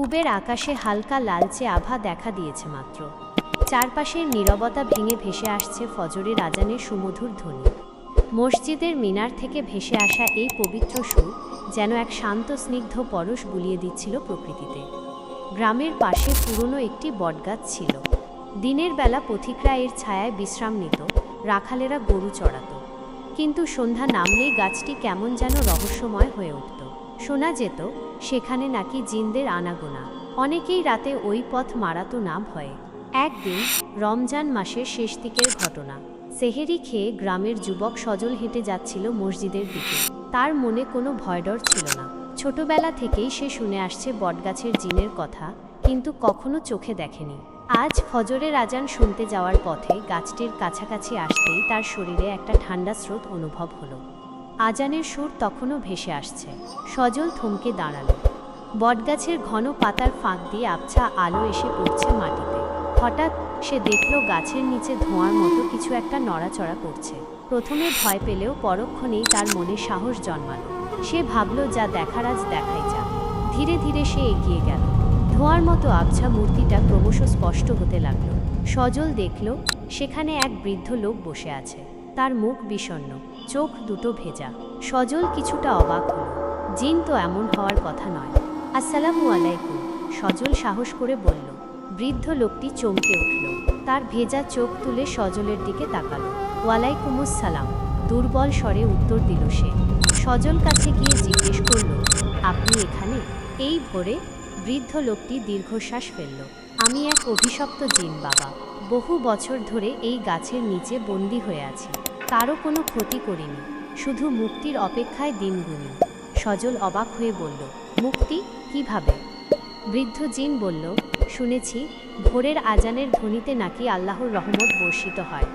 পূবের আকাশে হালকা লালচে আভা দেখা দিয়েছে মাত্র। চারপাশের নীরবতা ভেঙে ভেসে আসছে ফজরের আজানের সুমধুর ধ্বনি। মসজিদের মিনার থেকে ভেসে আসা এই পবিত্র সুর যেন এক শান্ত, স্নিগ্ধ পরশ বুলিয়ে দিচ্ছিল প্রকৃতিতে। গ্রামের পাশে পুরনো একটি বটগাছ ছিল। দিনের বেলা পথিকরা এর ছায়ায় বিশ্রাম নিত, রাখালেরা গরু চড়াত। কিন্তু সন্ধ্যা নামলেই গাছটি কেমন যেন রহস্যময় হয়ে উঠত। শোনা যেত সেখানে নাকি জিনদের আনাগোনা। অনেকেই রাতে ওই পথ মারাতো না ভয়ে। একদিন, রমজান মাসের শেষ দিকের ঘটনা। সেহেরি খেয়ে গ্রামের যুবক সজল হেঁটে যাচ্ছিল মসজিদের দিকে। তার মনে কোনো ভয়ডর ছিল না। ছোটবেলা থেকেই সে শুনে আসছে বটগাছের জিনের কথা, কিন্তু কখনো চোখে দেখেনি। আজ ফজরের আজান শুনতে যাওয়ার পথে গাছটির কাছাকাছি আসতেই তার শরীরে একটা ঠান্ডা স্রোত অনুভব হলো। আজানের সুর তখনও ভেসে আসছে। সজল থমকে দাঁড়াল। বটগাছের ঘন পাতার ফাঁক দিয়ে আবছা আলো এসে পড়ছে মাটিতে। হঠাৎ সে দেখল গাছের নিচে ধোঁয়ার মতো কিছু একটা নড়াচড়া করছে। প্রথমে ভয় পেলেও পরক্ষণেই তার মনে সাহস জন্মালো। সে ভাবল, যা দেখার আজ দেখাই যা ধীরে ধীরে সে এগিয়ে গেল। ধোঁয়ার মতো আবছা মূর্তিটা ক্রমশ স্পষ্ট হতে লাগল। সজল দেখল, সেখানে এক বৃদ্ধ লোক বসে আছে। তার মুখ বিষণ্ণ, চোখ দুটো ভেজা। সজল কিছুটা অবাক হলো। জিন তো এমন হওয়ার কথা নয়। আসসালামু আলাইকুম, সজল সাহস করে বলল। বৃদ্ধ লোকটি চমকে উঠল। তার ভেজা চোখ তুলে সজলের দিকে তাকালো। ওয়ালাইকুমুসসালাম, দুর্বল স্বরে উত্তর দিল সে। সজল কাছে গিয়ে জিজ্ঞেস করল, আপনি এখানে? এই ভোরে বৃদ্ধ লোকটি দীর্ঘশ্বাস ফেলল। আমি এক অভিশপ্ত জিন, বাবা। বহু বছর ধরে এই গাছের নিচে বন্দি হয়ে আছি। কারও কোনো ক্ষতি করিনি, শুধু মুক্তির অপেক্ষায় দিন গুনি। সজল অবাক হয়ে বলল, মুক্তি? কীভাবে? বৃদ্ধ জিন বলল, শুনেছি, ভোরের আজানের ধ্বনিতে নাকি আল্লাহর রহমত বর্ষিত হয়।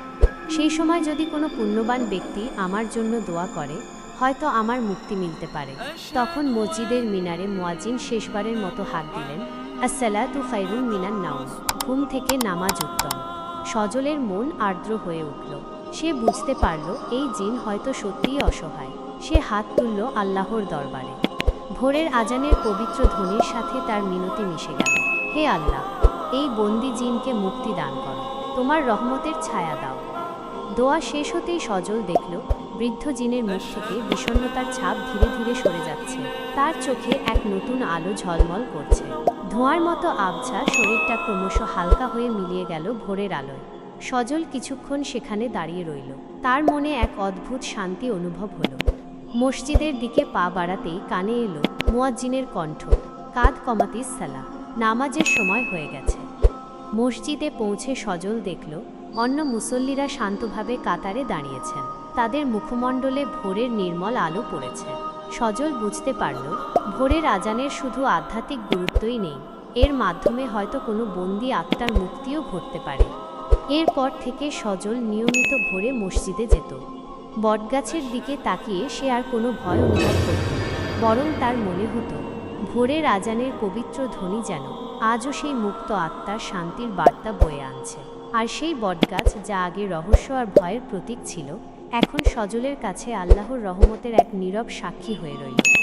সেই সময় যদি কোনো পুণ্যবান ব্যক্তি আমার জন্য দোয়া করে, হয়তো আমার মুক্তি মিলতে পারে। তখন মসজিদের মিনারে মোয়াজিন শেষবারের মতো হাত দিলেন। আসসালাতু খাইরুন মিনান নাউম ঘুম থেকে নামাজ উত্তম। সজলের মন আর্দ্র হয়ে উঠল। সে বুঝতে পারল, এই জিন হয়তো সত্যিই অসহায়। সে হাত তুলল আল্লাহর দরবারে। ভোরের আজানের পবিত্র ধ্বনির সাথে তার মিনতি মিশে গেল। হে আল্লাহ, এই বন্দি জিনকে মুক্তি দান করো। তোমার রহমতের ছায়া দাও। দোয়া শেষ হতেই সজল দেখল, বৃদ্ধ জিনের মুখ থেকে বিষণ্ণতার ছাপ ধীরে ধীরে সরে যাচ্ছে। তার চোখে এক নতুন আলো ঝলমল করছে। ধোঁয়ার মতো আবছা শরীরটা ক্রমশ হালকা হয়ে মিলিয়ে গেল ভোরের আলোয়। সজল কিছুক্ষণ সেখানে দাঁড়িয়ে রইল। তার মনে এক অদ্ভুত শান্তি অনুভব হলো। মসজিদের দিকে পা বাড়াতেই কানে এলো মুয়াজ্জিনের কণ্ঠ, কাদ কমাতিস সালা নামাজের সময় হয়ে গেছে। মসজিদে পৌঁছে সজল দেখল অন্য মুসল্লিরা শান্তভাবে কাতারে দাঁড়িয়েছেন। তাদের মুখমণ্ডলে ভোরের নির্মল আলো পড়েছে। সজল বুঝতে পারল, ভোরের আজানের শুধু আধ্যাত্মিক গুরুত্বই নেই, এর মাধ্যমে হয়তো কোনো বন্দি আত্মার মুক্তিও ঘটতে পারে। এরপর থেকে সজল নিয়মিত ভোরে মসজিদে যেত। বটগাছের দিকে তাকিয়ে সে আর কোনো ভয় অনুভব করত বরং তার মনে হতো, ভোরের আজানের পবিত্র ধ্বনি যেন আজও সেই মুক্ত আত্মার শান্তির বার্তা বয়ে আনছে। আর সেই বটগাছ যা আগে রহস্য আর ভয়ের প্রতীক ছিল এখন সজলের কাছে আল্লাহর রহমতের এক নীরব সাক্ষী হয়ে রইল।